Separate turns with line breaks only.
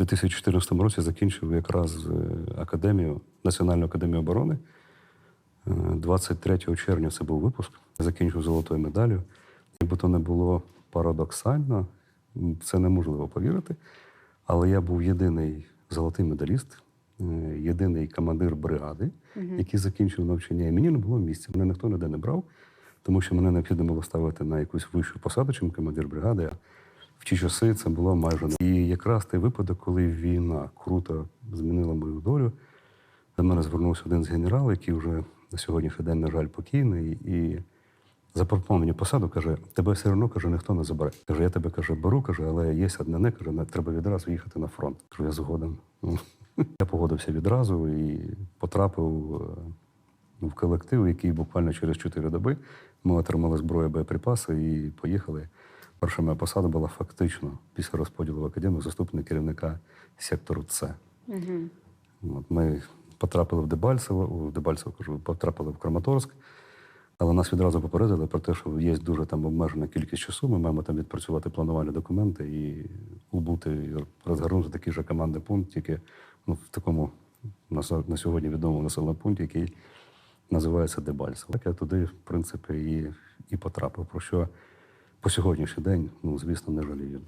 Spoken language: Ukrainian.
2014 році закінчив якраз е, академію, Національну академію оборони. Е, 23 червня це був випуск. Закінчив золотою медаллю. Якби то не було парадоксально, це неможливо повірити. Але я був єдиний золотий медаліст, е, єдиний командир бригади, який закінчив навчання. І мені не було місця. Мене ніхто ніде не брав, тому що мене необхідно було ставити на якусь вищу посаду, чим командир бригади. А в ті часи це було майже не. І якраз той випадок, коли війна круто змінила мою долю, до мене звернувся один з генералів, який вже на сьогоднішній день, на жаль, покійний, і запропонував мені посаду, каже, тебе все одно каже, ніхто не забере. Каже, я тебе каже, беру, каже, але є одне не каже, треба відразу їхати на фронт. Кажу, я згоден. Я погодився відразу і потрапив е, в колектив, який буквально через 4 доби ми отримали зброю, боєприпаси і поїхали. Перша моя посада була фактично після розподілу в академію заступник керівника сектору С. От ми потрапили в Дебальцево, в Дебальцево кажу, потрапили в Краматорськ, але нас відразу попередили про те, що є дуже там обмежена кількість часу. Ми маємо там відпрацювати планувальні документи і убути і розгорнути такий же командний пункт, тільки ну, в такому на сьогодні відомому населеному пункті, який називається Дебальцево. Так я туди, в принципі, і, і потрапив. Про що по сьогоднішній день, ну, звісно, не жалію.